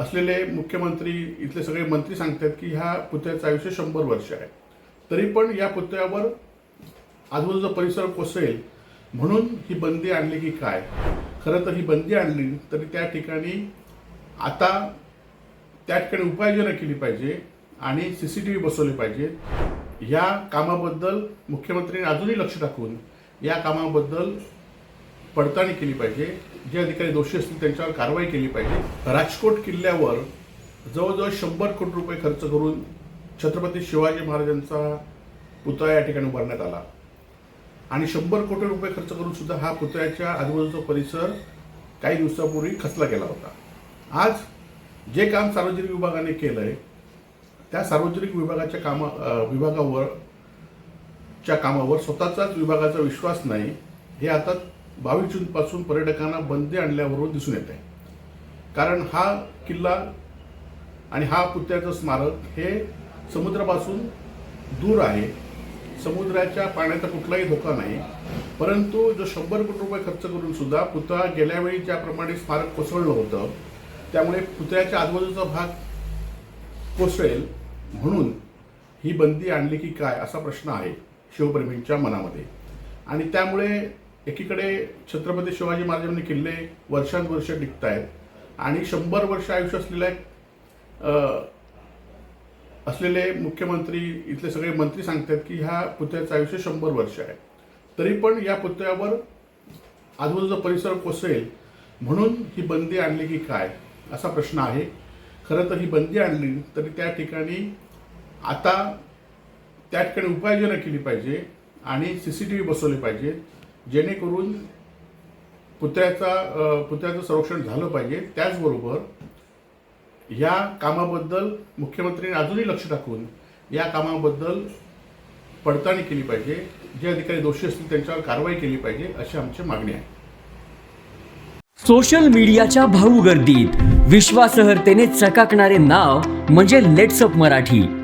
असलेले मुख्यमंत्री इथले सगळे मंत्री सांगतात की ह्या पुतळ्याचं आयुष्य शंभर वर्ष आहे. तरी पण या पुतळ्यावर आजूबाजूचा परिसर कोसळेल म्हणून ही बंदी आणली की काय? खरं तर ही बंदी आणली तरी त्या ठिकाणी आता त्या ठिकाणी उपाययोजना केली पाहिजे आणि सी सी टी व्ही बसवली पाहिजे. या कामाबद्दल मुख्यमंत्र्यांनी अजूनही लक्ष टाकून या कामाबद्दल पडताळणी केली पाहिजे. जे अधिकारी दोषी असतील त्यांच्यावर कारवाई केली पाहिजे. राजकोट किल्ल्यावर जवळजवळ शंभर कोटी रुपये खर्च करून छत्रपती शिवाजी महाराजांचा पुतळा या ठिकाणी उभारण्यात आला. आणि शंभर कोटी रुपये खर्च करून सुद्धा हा पुतळ्याच्या आजूबाजूचा परिसर काही दिवसापूर्वी खचला गेला होता. आज जे काम सार्वजनिक विभागाने केलं आहे त्या सार्वजनिक विभागाच्या कामा विभागावर च्या कामावर स्वतःचाच विभागाचा विश्वास नाही. हे आता बावीस जूनपासून पर्यटकांना बंदी आणल्यावरून दिसून येत आहे कारण हा किल्ला आणि हा पुत्याचं स्मारक हे समुद्रापासून दूर आहे. समुद्राच्या पाण्याचा कुठलाही धोका नाही. परंतु जो शंभर कोटी रुपये खर्च करून सुद्धा पुतळा गेल्या वेळी ज्याप्रमाणे स्मारक कोसळलं होतं त्यामुळे पुतळ्याच्या आजूबाजूचा भाग कोसळेल म्हणून ही बंदी आणली की काय असा प्रश्न आहे शिवप्रेमींच्या मनामध्ये. आणि त्यामुळे एकीकडे छत्रपती शिवाजी महाराजांनी किल्ले वर्षानुवर्ष टिकत आहेत आणि शंभर वर्ष आयुष्य असलेल्या असलेले मुख्यमंत्री इथले सगळे मंत्री सांगतात की ह्या पुतळ्याचं आयुष्य शंभर वर्ष आहे. तरी पण या पुतळ्यावर आजूबाजूचा परिसर कोसळेल म्हणून ही बंदी आणली की काय असा प्रश्न आहे. खरं तर ही बंदी आणली तरी त्या ठिकाणी आता त्या ठिकाणी उपाययोजना केली पाहिजे आणि सी सी टी व्ही बसवले पाहिजे. जेणेकरून पुतळ्याचा अ, पुतळ्याचं संरक्षण झालं पाहिजे. त्याचबरोबर या कामाबद्दल मुख्यमंत्र्यांनी अजूनही लक्ष टाकून या कामाबद्दल पडताळणी केली पाहिजे. जे अधिकारी दोषी असतील त्यांच्यावर कारवाई केली पाहिजे अशी आमची मागणी आहे. सोशल मीडियाच्या भाऊ गर्दीत विश्वासार्हतेने चकाकणारे नाव म्हणजे लेट्सअप मराठी.